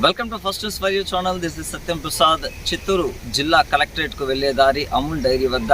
Welcome to first news for you channel this is Satyam Prasad Chittoor జిల్లా కలెక్టరేట్కు వెళ్ళే దారి అమూల్ డైరీ వద్ద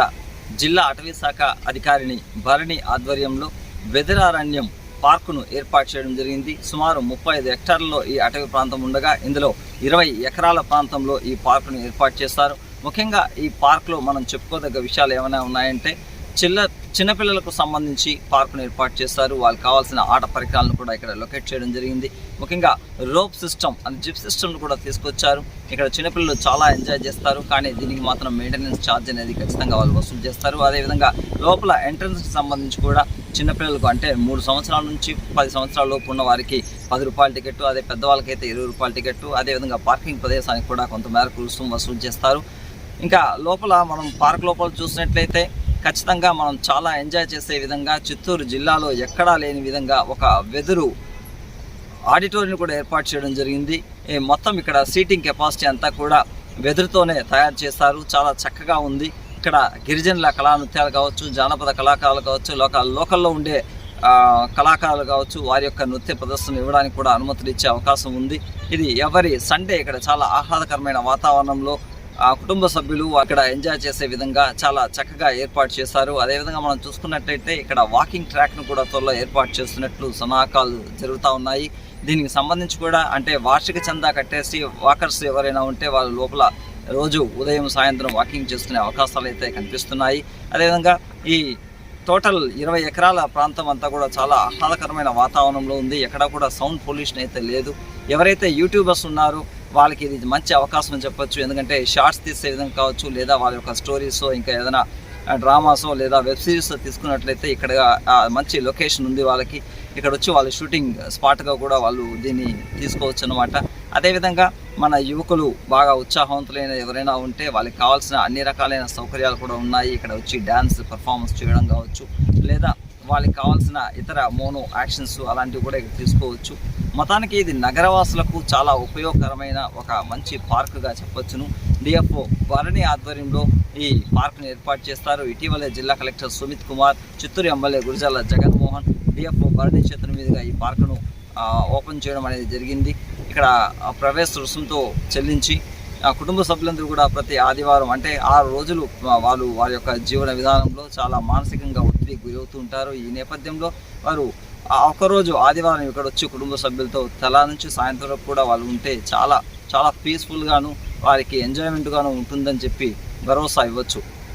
జిల్లా అటవీ శాఖ అధికారిని భరణి ఆధ్వర్యంలో వెదరారణ్యం పార్కును ఏర్పాటు చేయడం జరిగింది. సుమారు ముప్పై ఐదు హెక్టార్లలో ఈ అటవీ ప్రాంతం ఉండగా ఇందులో ఇరవై ఎకరాల ప్రాంతంలో ఈ పార్కును ఏర్పాటు చేస్తారు ముఖ్యంగా ఈ పార్క్లో మనం చెప్పుకోదగ్గ విషయాలు ఏమైనా ఉన్నాయంటే చిల్లర్ చిన్నపిల్లలకు సంబంధించి పార్కును ఏర్పాటు చేస్తారు. వాళ్ళకి కావాల్సిన ఆట పరికరాలను కూడా ఇక్కడ లొకేట్ చేయడం జరిగింది. ముఖ్యంగా రోప్ సిస్టమ్ అండ్ జిప్ సిస్టమ్ను కూడా తీసుకొచ్చారు. ఇక్కడ చిన్నపిల్లలు చాలా ఎంజాయ్ చేస్తారు. కానీ దీనికి మాత్రం మెయింటెనెన్స్ ఛార్జ్ అనేది ఖచ్చితంగా వాళ్ళు వసూలు చేస్తారు. అదేవిధంగా లోపల ఎంట్రన్స్కి సంబంధించి కూడా చిన్నపిల్లలకు అంటే మూడు సంవత్సరాల నుంచి పది సంవత్సరాల లోపు ఉన్న వారికి పది రూపాయల టికెట్ అదే పెద్దవాళ్ళకైతే ఇరవై రూపాయల టికెట్ అదేవిధంగా పార్కింగ్ ప్రదేశానికి కూడా కొంత మేరకు రుసుము వసూలు చేస్తారు. ఇంకా లోపల మనం పార్క్ లోపల చూసినట్లయితే ఖచ్చితంగా మనం చాలా ఎంజాయ్ చేసే విధంగా చిత్తూరు జిల్లాలో ఎక్కడా లేని విధంగా ఒక వెదురు ఆడిటోరియం కూడా ఏర్పాటు చేయడం జరిగింది. ఈ మొత్తం ఇక్కడ సీటింగ్ కెపాసిటీ అంతా కూడా వెదురుతోనే తయారు చేస్తారు చాలా చక్కగా ఉంది. ఇక్కడ గిరిజనుల కళా నృత్యాలు కావచ్చు జానపద కళాకారులు కావచ్చు లోకల్ లోకల్లో ఉండే కళాకారులు కావచ్చు వారి యొక్క నృత్య ప్రదర్శన ఇవ్వడానికి కూడా అనుమతులు ఇచ్చే అవకాశం ఉంది. ఇది ఎవరి సండే ఇక్కడ చాలా ఆహ్లాదకరమైన వాతావరణంలో ఆ కుటుంబ సభ్యులు అక్కడ ఎంజాయ్ చేసే విధంగా చాలా చక్కగా ఏర్పాటు చేశారు. అదేవిధంగా మనం చూసుకున్నట్లయితే ఇక్కడ వాకింగ్ ట్రాక్ను కూడా త్వరలో ఏర్పాటు చేస్తున్నట్లు సన్నాహకాలు జరుగుతూ ఉన్నాయి. దీనికి సంబంధించి కూడా అంటే వార్షిక చందా కట్టేసి వాకర్స్ ఎవరైనా ఉంటే వాళ్ళ లోపల రోజు ఉదయం సాయంత్రం వాకింగ్ చేసుకునే అవకాశాలు అయితే కనిపిస్తున్నాయి. అదేవిధంగా ఈ టోటల్ ఇరవై ఎకరాల ప్రాంతం అంతా కూడా చాలా ఆహ్లాదకరమైన వాతావరణంలో ఉంది. ఎక్కడ కూడా సౌండ్ పొల్యూషన్ అయితే లేదు. ఎవరైతే యూట్యూబర్స్ ఉన్నారో వాళ్ళకి ఇది మంచి అవకాశం అని చెప్పొచ్చు. ఎందుకంటే షార్ట్స్ తీసే విధంగా కావచ్చు లేదా వాళ్ళ యొక్క స్టోరీస్ ఇంకా ఏదైనా డ్రామాసో లేదా వెబ్ సిరీస్ తీసుకున్నట్లయితే ఇక్కడ మంచి లొకేషన్ ఉంది వాళ్ళకి. ఇక్కడ వచ్చి వాళ్ళు షూటింగ్ స్పాట్గా కూడా వాళ్ళు దీన్ని తీసుకోవచ్చు అనమాట అదేవిధంగా మన యువకులు బాగా ఉత్సాహవంతులైన ఎవరైనా ఉంటే వాళ్ళకి కావాల్సిన అన్ని రకాలైన సౌకర్యాలు కూడా ఉన్నాయి. ఇక్కడ వచ్చి డ్యాన్స్ పర్ఫార్మెన్స్ చేయడం కావచ్చు లేదా వాళ్ళకి కావాల్సిన ఇతర మోనో యాక్షన్స్ అలాంటివి కూడా ఇక్కడ తీసుకోవచ్చు. మొత్తానికి ఇది నగరవాసులకు చాలా ఉపయోగకరమైన ఒక మంచి పార్కుగా చెప్పొచ్చును. డిఎఫ్ఓ భరణి ఆధ్వర్యంలో ఈ పార్కును ఏర్పాటు చేస్తారు. ఇటీవలే జిల్లా collector Sumit Kumar Chittoor MLA Gurijala Jaganmohan DFO Bharani క్షేత్రం మీదుగా ఈ పార్కును ఓపెన్ చేయడం అనేది జరిగింది. ఇక్కడ ప్రవేశ రుసుముతో చెల్లించి ఆ కుటుంబ సభ్యులందరూ కూడా ప్రతి ఆదివారం అంటే ఆరు రోజులు వాళ్ళు వారి యొక్క జీవన విధానంలో చాలా మానసికంగా ఒత్తిడికి గురవుతూ ఉంటారు ఈ నేపథ్యంలో వారు ఆ ఆదివారం ఇక్కడ వచ్చి కుటుంబ సభ్యులతో తెలా నుంచి సాయంత్రం వరకు కూడా వాళ్ళు ఉంటే చాలా చాలా పీస్ఫుల్గాను వారికి ఎంజాయ్మెంట్గాను ఉంటుందని చెప్పి భరోసా ఇవ్వచ్చు.